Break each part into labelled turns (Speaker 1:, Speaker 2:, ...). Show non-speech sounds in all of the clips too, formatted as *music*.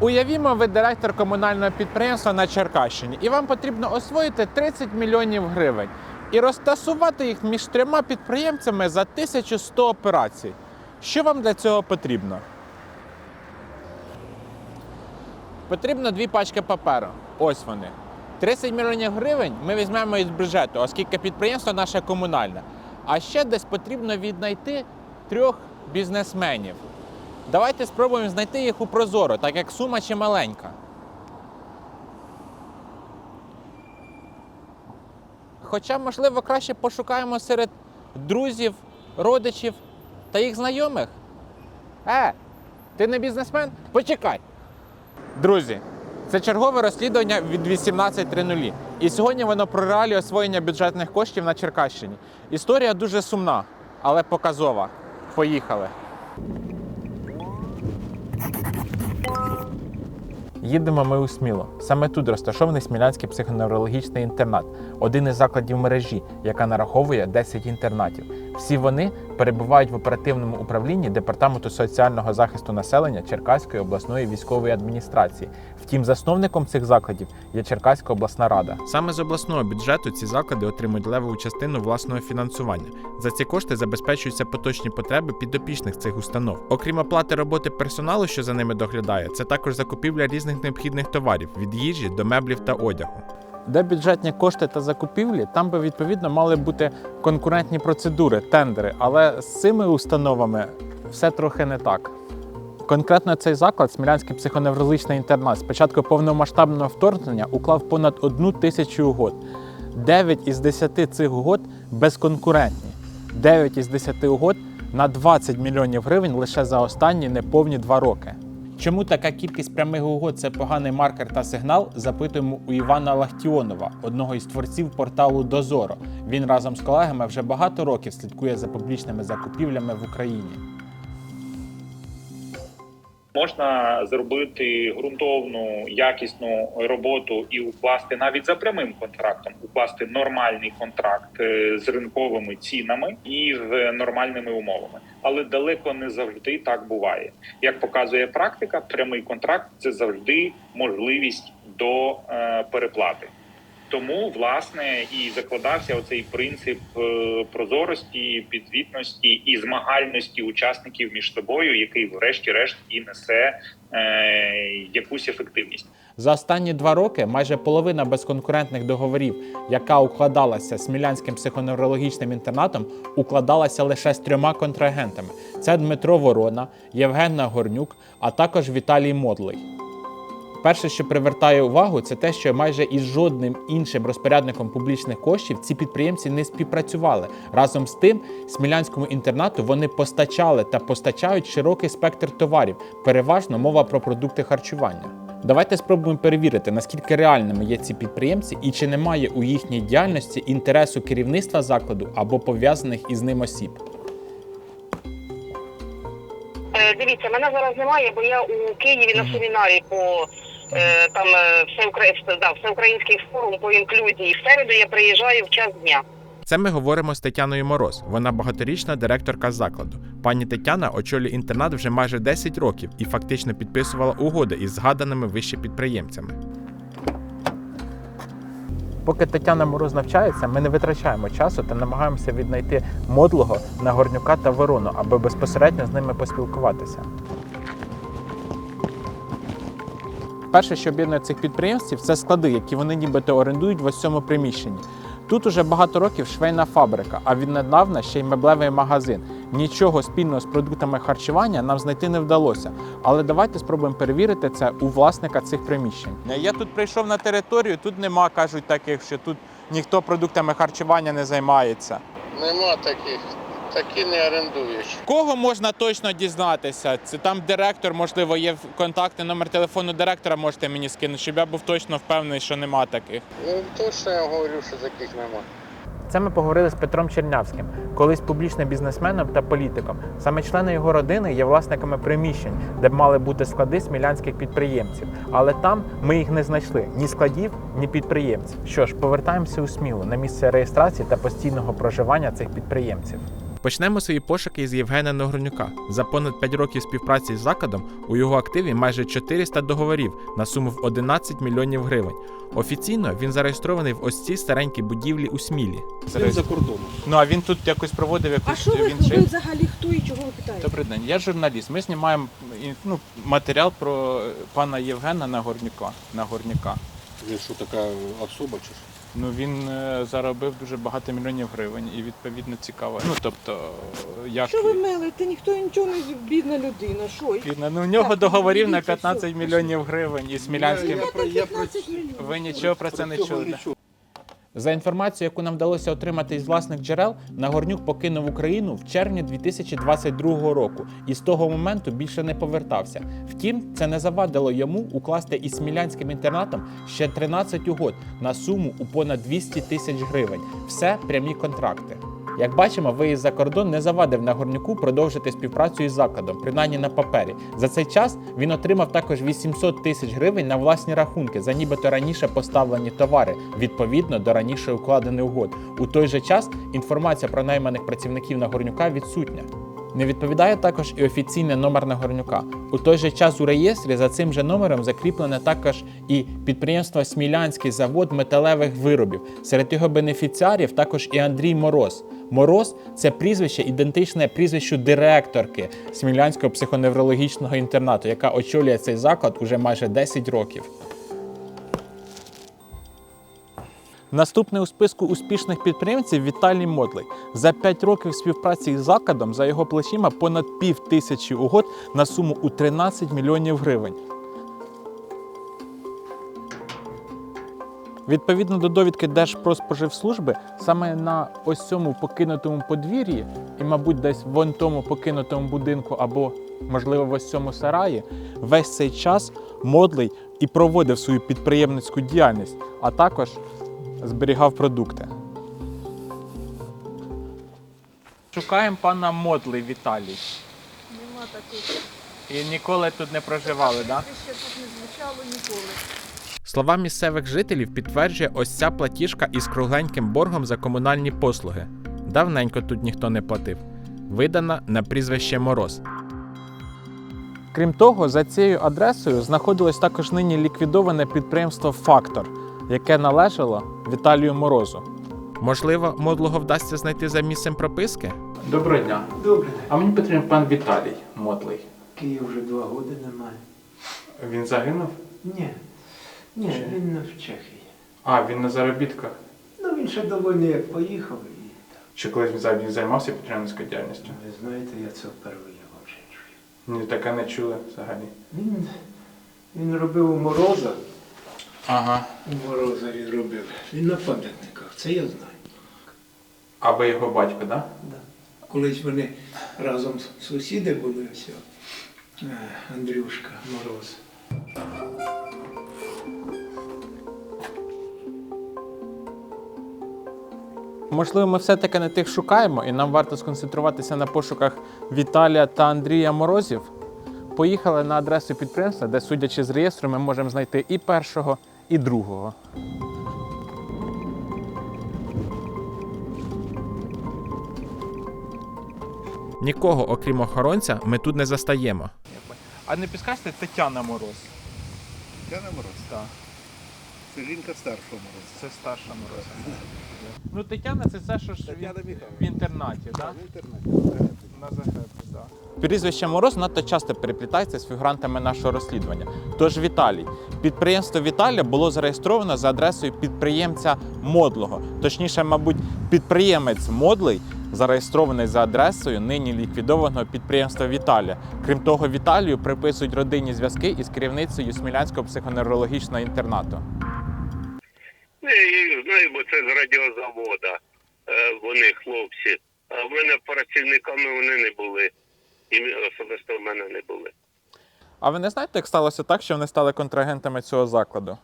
Speaker 1: Уявімо, ви директор комунального підприємства на Черкащині, і вам потрібно освоїти 30 мільйонів гривень і розтасувати їх між трьома підприємцями за 1100 операцій. Що вам для цього потрібно? Потрібно дві пачки паперу. Ось вони. 30 мільйонів гривень ми візьмемо із бюджету, оскільки підприємство наше комунальне. А ще десь потрібно віднайти трьох бізнесменів. Давайте спробуємо знайти їх у Прозоро, так як сума чи маленька. Хоча, можливо, краще пошукаємо серед друзів, родичів та їх знайомих. Е, ти не бізнесмен? Почекай. Друзі, це чергове розслідування від 18.00. І сьогодні воно про реалії освоєння бюджетних коштів на Черкащині. Історія дуже сумна, але показова. Поїхали. Їдемо ми у Сміло. Саме тут розташований Смілянський психоневрологічний інтернат, один із закладів мережі, яка нараховує 10 інтернатів. Всі вони перебувають в оперативному управлінні Департаменту соціального захисту населення Черкаської обласної військової адміністрації. Втім, засновником цих закладів є Черкаська обласна рада. Саме з обласного бюджету ці заклади отримують левову частину власного фінансування. За ці кошти забезпечуються поточні потреби підопічних цих установ. Окрім оплати роботи персоналу, що за ними доглядає, це також закупівля різних необхідних товарів від їжі до меблів та одягу. Де бюджетні кошти та закупівлі, там би відповідно мали бути конкурентні процедури, тендери. Але з цими установами все трохи не так. Конкретно цей заклад, Смілянський психоневрологічний інтернат, з початку повномасштабного вторгнення уклав понад одну тисячу угод. 9 із 10 цих угод безконкурентні. 9 із 10 угод на 20 мільйонів гривень лише за останні неповні два роки. Чому така кількість прямих угод це поганий маркер та сигнал? Запитуємо у Івана Лахтіонова, одного із творців порталу Дозоро. Він разом з колегами вже багато років слідкує за публічними закупівлями в Україні.
Speaker 2: Можна зробити ґрунтовну якісну роботу і укласти навіть за прямим контрактом, укласти нормальний контракт е, з ринковими цінами і з нормальними умовами, але далеко не завжди так буває. Як показує практика, прямий контракт це завжди можливість до е, переплати. Тому власне і закладався оцей принцип е, прозорості, підзвітності і змагальності учасників між собою, який, врешті-решт, і несе е, якусь ефективність.
Speaker 1: За останні два роки майже половина безконкурентних договорів, яка укладалася Смілянським психоневрологічним інтернатом, укладалася лише з трьома контрагентами: це Дмитро Ворона, Євгенна Горнюк, а також Віталій Модлий. Перше, що привертає увагу, це те, що майже із жодним іншим розпорядником публічних коштів ці підприємці не співпрацювали. Разом з тим, смілянському інтернату вони постачали та постачають широкий спектр товарів. Переважно мова про продукти харчування. Давайте спробуємо перевірити, наскільки реальними є ці підприємці і чи немає у їхній діяльності інтересу керівництва закладу або пов'язаних із ним осіб.
Speaker 3: Е, Дивіться, мене зараз немає, бо я у Києві на семінарі по там е, всеукра- да, всеукраїнський форум по інклюзії. В середу я приїжджаю в час дня.
Speaker 1: Це ми говоримо з Тетяною Мороз. Вона багаторічна директорка закладу. Пані Тетяна очолює інтернат вже майже 10 років і фактично підписувала угоди із згаданими вище підприємцями. Поки Тетяна Мороз навчається, ми не витрачаємо часу та намагаємося віднайти модлого Нагорнюка та Ворону, аби безпосередньо з ними поспілкуватися. Перше, що об'єднує цих підприємців, це склади, які вони нібито орендують в ось цьому приміщенні. Тут уже багато років швейна фабрика, а віднедавна ще й меблевий магазин. Нічого спільного з продуктами харчування нам знайти не вдалося. Але давайте спробуємо перевірити це у власника цих приміщень. Я тут прийшов на територію, тут нема, кажуть таких, що тут ніхто продуктами харчування не займається.
Speaker 4: Нема таких, такі не орендуєш.
Speaker 1: Кого можна точно дізнатися? Це там директор, можливо, є контакти, номер телефону директора можете мені скинути, щоб я був точно впевнений, що нема таких.
Speaker 4: Ну точно я говорю, що таких нема.
Speaker 1: Це ми поговорили з Петром Чернявським, колись публічним бізнесменом та політиком. Саме члени його родини є власниками приміщень, де б мали бути склади смілянських підприємців. Але там ми їх не знайшли ні складів, ні підприємців. Що ж, повертаємося у Смілу на місце реєстрації та постійного проживання цих підприємців. Почнемо свої пошуки із Євгена Ногорнюка. За понад 5 років співпраці з закладом у його активі майже 400 договорів на суму в 11 мільйонів гривень. Офіційно він зареєстрований в ось цій старенькій будівлі у Смілі.
Speaker 5: Він за кордоном.
Speaker 1: Ну а він тут якось проводив якусь
Speaker 5: А що ви, ви взагалі хто і чого ви питаєте?
Speaker 1: Добрий день, я журналіст. Ми знімаємо ну, матеріал про пана Євгена Нагорняка. Нагорняка.
Speaker 5: Він що така особа чи що?
Speaker 1: Ну він е, заробив дуже багато мільйонів гривень і відповідно цікаво. Ну тобто, як
Speaker 5: Що ви мелите? Ніхто нічого не бідна людина. Що?
Speaker 1: бідна? Ну, в нього
Speaker 5: Так,
Speaker 1: договорів на
Speaker 5: дивіться,
Speaker 1: 15 мільйонів гривень із Смілянським.
Speaker 5: Я,
Speaker 4: я, я я,
Speaker 5: 15 мільйонів.
Speaker 1: Ви нічого про це не чули? За інформацією, яку нам вдалося отримати із власних джерел, Нагорнюк покинув Україну в червні 2022 року і з того моменту більше не повертався. Втім, це не завадило йому укласти із смілянським інтернатом ще 13 угод на суму у понад 200 тисяч гривень. Все прямі контракти. Як бачимо, виїзд за кордон не завадив Нагорнюку продовжити співпрацю із закладом, принаймні на папері. За цей час він отримав також 800 тисяч гривень на власні рахунки за нібито раніше поставлені товари, відповідно до раніше укладених угод. У той же час інформація про найманих працівників Нагорнюка відсутня. Не відповідає також і офіційний номер Нагорнюка. У той же час у реєстрі за цим же номером закріплене також і підприємство Смілянський завод металевих виробів. Серед його бенефіціарів також і Андрій Мороз. Мороз це прізвище ідентичне прізвищу директорки Смілянського психоневрологічного інтернату, яка очолює цей заклад уже майже 10 років. Наступний у списку успішних підприємців Віталій Модлий. За 5 років співпраці із закладом за його плечима понад пів тисячі угод на суму у 13 мільйонів гривень. Відповідно до довідки Держпродспоживслужби, саме на ось цьому покинутому подвір'ї, і, мабуть, десь вон тому покинутому будинку, або, можливо, в ось цьому сараї, весь цей час Модлий і проводив свою підприємницьку діяльність, а також зберігав продукти. Шукаємо пана Модлий Віталій.
Speaker 5: Нема такого.
Speaker 1: І ніколи тут не проживали, так? Да?
Speaker 5: Ще тут не звучало ніколи.
Speaker 1: Слова місцевих жителів підтверджує ось ця платіжка із кругленьким боргом за комунальні послуги. Давненько тут ніхто не платив. Видана на прізвище Мороз. Крім того, за цією адресою знаходилось також нині ліквідоване підприємство Фактор, яке належало Віталію Морозу. Можливо, модлого вдасться знайти за місцем прописки? Доброго дня.
Speaker 6: Добре,
Speaker 1: А мені потрібен пан Віталій Модлий.
Speaker 6: Київ вже два роки немає.
Speaker 1: Він загинув?
Speaker 6: Ні. Ні, він не в Чехії.
Speaker 1: А, він на заробітках.
Speaker 6: Ну він ще до війни як поїхав і так.
Speaker 1: Чи колись він займався підприємницькою діяльністю?
Speaker 6: Ви знаєте, я це вперше вже чую.
Speaker 1: Ні, таке не чули взагалі.
Speaker 6: Він, він робив у мороза.
Speaker 1: Ага.
Speaker 6: У мороза він робив. Він на пам'ятниках, це я знаю.
Speaker 1: А ви його батько, так? Да?
Speaker 6: Да. Колись вони разом сусіди були ось. о, е, Андрюшка Мороз.
Speaker 1: Можливо, ми все-таки не тих шукаємо, і нам варто сконцентруватися на пошуках Віталія та Андрія Морозів. Поїхали на адресу підприємства, де, судячи з реєстру, ми можемо знайти і першого, і другого. Нікого, окрім охоронця, ми тут не застаємо. А не підскажете Тетяна Мороз?
Speaker 7: Тетяна Мороз.
Speaker 1: Так.
Speaker 7: Це жінка старшого Мороза.
Speaker 1: Це старша Мороз. *laughs* Ну, Тетяна це це, що ж
Speaker 7: Тетяна
Speaker 1: в, в інтернаті, так?
Speaker 7: В інтернеті.
Speaker 1: На захепі, так. Прізвище Мороз надто часто переплітається з фігурантами нашого розслідування. Тож Віталій. Підприємство Віталія було зареєстровано за адресою підприємця Модлого. Точніше, мабуть, підприємець Модлий зареєстрований за адресою нині ліквідованого підприємства Віталія. Крім того, Віталію приписують родинні зв'язки із керівницею Смілянського психоневрологічного інтернату.
Speaker 8: Я їх знаю, бо це з радіозавода. Е, Вони хлопці. А в мене працівниками вони не були. І особисто в мене не були.
Speaker 1: А ви не знаєте, як сталося так, що вони стали контрагентами цього закладу?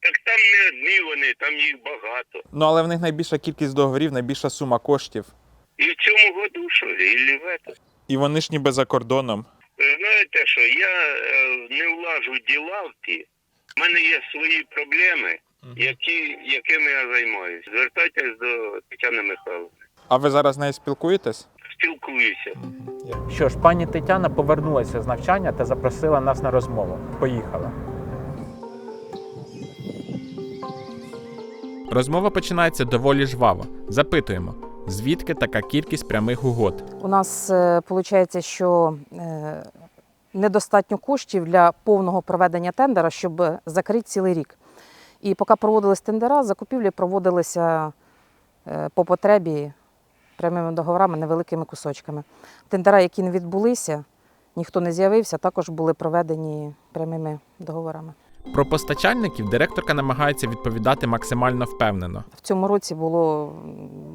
Speaker 8: Так там не одні вони, там їх багато.
Speaker 1: Ну але в них найбільша кількість договорів, найбільша сума коштів.
Speaker 8: І в цьому году що, і этом.
Speaker 1: І вони ж ніби за кордоном.
Speaker 8: Ви знаєте що, я е, не влажу діла в ті. У мене є свої проблеми, які, якими я займаюся. Звертайтесь до Тетяни Михайловни.
Speaker 1: А ви зараз з нею спілкуєтесь?
Speaker 8: Спілкуюся.
Speaker 1: Що ж, пані Тетяна повернулася з навчання та запросила нас на розмову. Поїхала. Розмова починається доволі жваво. Запитуємо, звідки така кількість прямих угод?
Speaker 9: У нас виходить, що е, недостатньо коштів для повного проведення тендера, щоб закрити цілий рік. І поки проводились тендера, закупівлі проводилися е, по потребі прямими договорами, невеликими кусочками. Тендера, які не відбулися, ніхто не з'явився, також були проведені прямими договорами.
Speaker 1: Про постачальників директорка намагається відповідати максимально впевнено.
Speaker 9: В цьому році було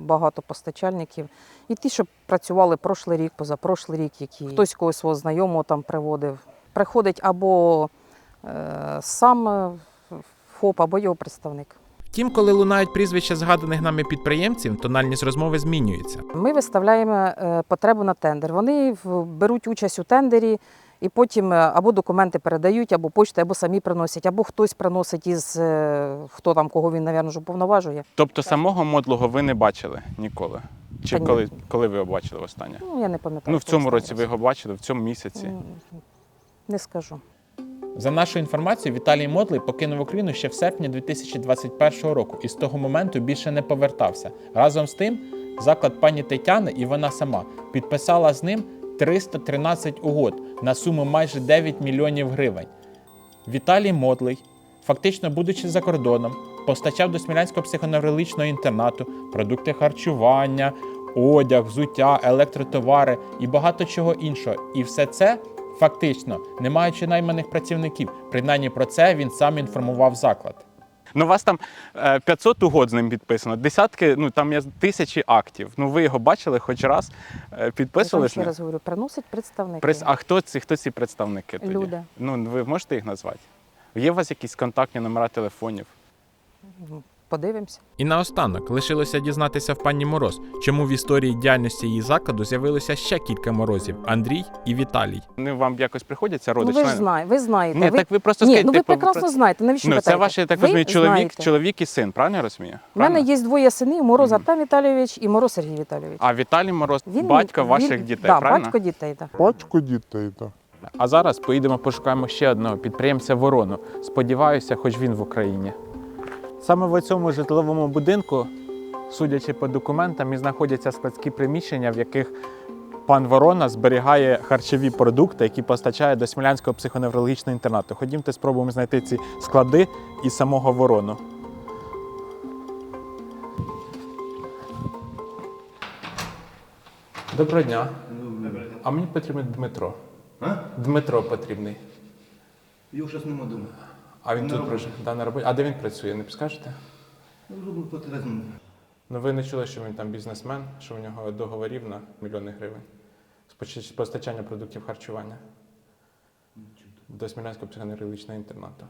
Speaker 9: багато постачальників. І ті, що працювали прошлий рік, позапрошлий рік, які хтось когось свого знайомого там приводив. Приходить або е, сам е, ФОП, або його представник.
Speaker 1: Втім, коли лунають прізвища згаданих нами підприємців, тональність розмови змінюється.
Speaker 9: Ми виставляємо е, потребу на тендер. Вони беруть участь у тендері. І потім е, або документи передають, або почту, або самі приносять, або хтось приносить із е, хто там, кого він, мабуть, вже повноважує.
Speaker 10: Тобто самого модлого ви не бачили ніколи? Чи
Speaker 9: Та ні.
Speaker 10: коли, коли ви його бачили востаннє?
Speaker 9: Ну, я не пам'ятаю.
Speaker 10: Ну, в цьому році ви його бачили, в цьому місяці.
Speaker 9: Не скажу.
Speaker 1: За нашою інформацією, Віталій Модлий покинув Україну ще в серпні 2021 року і з того моменту більше не повертався. Разом з тим, заклад пані Тетяни і вона сама підписала з ним 313 угод на суму майже 9 мільйонів гривень. Віталій Модлий, фактично будучи за кордоном, постачав до Смілянського психоневрологічного інтернату продукти харчування, одяг, взуття, електротовари і багато чого іншого. І все це фактично, не маючи найманих працівників. Принаймні про це він сам інформував заклад.
Speaker 10: Ну, у вас там е, 500 угод з ним підписано, десятки, ну там є тисячі актів. Ну ви його бачили хоч раз, е,
Speaker 9: Я
Speaker 10: підписували
Speaker 9: ще раз говорю, приносить представники.
Speaker 10: Прес- А хто ці, хто ці представники тоді?
Speaker 9: Люди.
Speaker 10: Ну, ви можете їх назвати? Є у вас якісь контактні номера телефонів?
Speaker 9: Подивимося.
Speaker 1: І наостанок лишилося дізнатися в пані Мороз, чому в історії діяльності її закладу з'явилося ще кілька морозів Андрій і Віталій.
Speaker 10: Вони вам якось приходяться
Speaker 9: Ну,
Speaker 10: родичі?
Speaker 9: ви ж знаєте, ви знаєте.
Speaker 10: Ні,
Speaker 9: ви...
Speaker 10: так ви просто
Speaker 9: Ні,
Speaker 10: скажіть,
Speaker 9: ну ви
Speaker 10: типу,
Speaker 9: прекрасно
Speaker 10: про-
Speaker 9: знаєте. Навіщо
Speaker 10: Ну, це
Speaker 9: питаєте?
Speaker 10: ваш, я так розумію, чоловік,
Speaker 9: знаєте.
Speaker 10: чоловік і син, правильно я розумію?
Speaker 9: У мене є двоє синів, Мороз. Артем Віталійович і Мороз Сергій Віталійович.
Speaker 10: А Віталій Мороз
Speaker 9: Він-
Speaker 10: батько
Speaker 9: він-
Speaker 10: ваших дітей,
Speaker 9: да,
Speaker 10: правильно?
Speaker 9: батько дітей, так.
Speaker 11: Батько дітей, так.
Speaker 1: А зараз поїдемо пошукаємо ще одного підприємця Ворону. Сподіваюся, хоч він в Україні. Саме в цьому житловому будинку, судячи по документам, і знаходяться складські приміщення, в яких пан Ворона зберігає харчові продукти, які постачає до Смілянського психоневрологічного інтернату. Ходімте, спробуємо знайти ці склади і самого ворону. Доброго дня. А мені потрібен Дмитро.
Speaker 7: А?
Speaker 1: Дмитро потрібний.
Speaker 7: Його зараз нема дома.
Speaker 1: А він
Speaker 7: На
Speaker 1: тут
Speaker 7: роботі.
Speaker 1: прожив? Да, на роботі. А де він працює, не підскажете?
Speaker 7: Ну, зробив потрібно.
Speaker 1: Ну ви не чули, що він там бізнесмен, що у нього договорів на мільйони гривень з поч- постачання продуктів харчування до Смілянського психоневрологічного інтернату.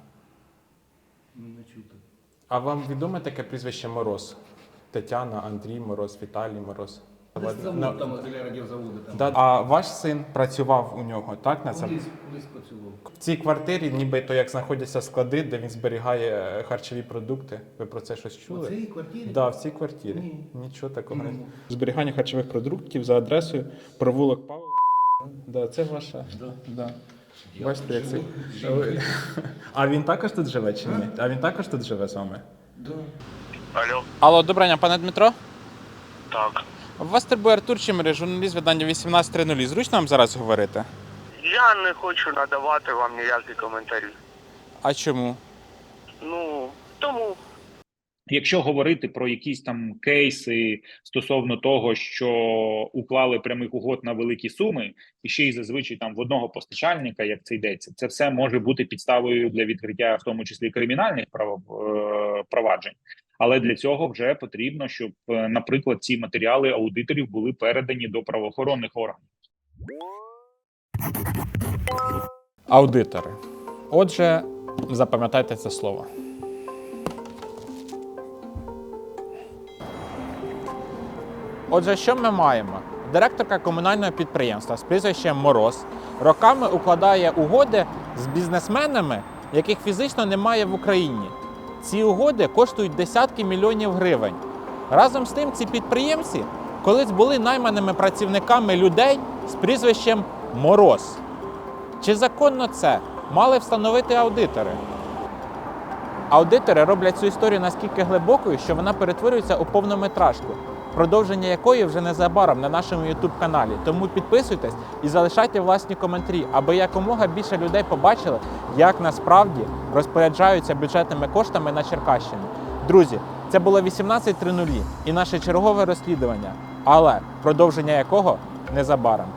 Speaker 7: Ну, не чуто.
Speaker 1: А вам відоме таке прізвище Мороз? Тетяна, Андрій Мороз, Віталій Мороз.
Speaker 7: Там, радіозаводу. Там.
Speaker 1: да. А ваш син працював у нього, так? На цьому?
Speaker 7: Колись, колись працював.
Speaker 1: В цій квартирі, ніби то як знаходяться склади, де він зберігає е, харчові продукти. Ви про це щось
Speaker 7: У
Speaker 1: чули?
Speaker 7: цій квартирі?
Speaker 1: Да, в цій квартирі.
Speaker 7: Ні.
Speaker 1: Нічого такого.
Speaker 7: Ні.
Speaker 1: немає. Зберігання харчових продуктів за адресою провулок Павла. Да, це ваша. Да. Бачите, як це. А він також тут живе чи ні? А він також тут живе з вами?
Speaker 7: Да.
Speaker 8: Алло,
Speaker 1: Алло, доброго дня, пане Дмитро.
Speaker 8: так.
Speaker 1: Вас турбує Артур Чимири, журналіст видання 18.00. Зручно вам зараз говорити?
Speaker 8: Я не хочу надавати вам ніякі коментарі.
Speaker 1: А чому?
Speaker 8: Ну, тому.
Speaker 2: Якщо говорити про якісь там кейси стосовно того, що уклали прямих угод на великі суми, і ще й зазвичай там в одного постачальника, як це йдеться, це все може бути підставою для відкриття, в тому числі кримінальних прав, е, проваджень. Але для цього вже потрібно, щоб, е, наприклад, ці матеріали аудиторів були передані до правоохоронних органів.
Speaker 1: Аудитори. Отже, запам'ятайте це слово. Отже, що ми маємо? Директорка комунального підприємства з прізвищем Мороз роками укладає угоди з бізнесменами, яких фізично немає в Україні. Ці угоди коштують десятки мільйонів гривень. Разом з тим, ці підприємці колись були найманими працівниками людей з прізвищем Мороз. Чи законно це? Мали встановити аудитори. Аудитори роблять цю історію наскільки глибокою, що вона перетворюється у повнометражку, продовження якої вже незабаром на нашому youtube каналі. Тому підписуйтесь і залишайте власні коментарі, аби якомога більше людей побачили, як насправді розпоряджаються бюджетними коштами на Черкащині. Друзі, це було 18.00 і наше чергове розслідування, але продовження якого незабаром.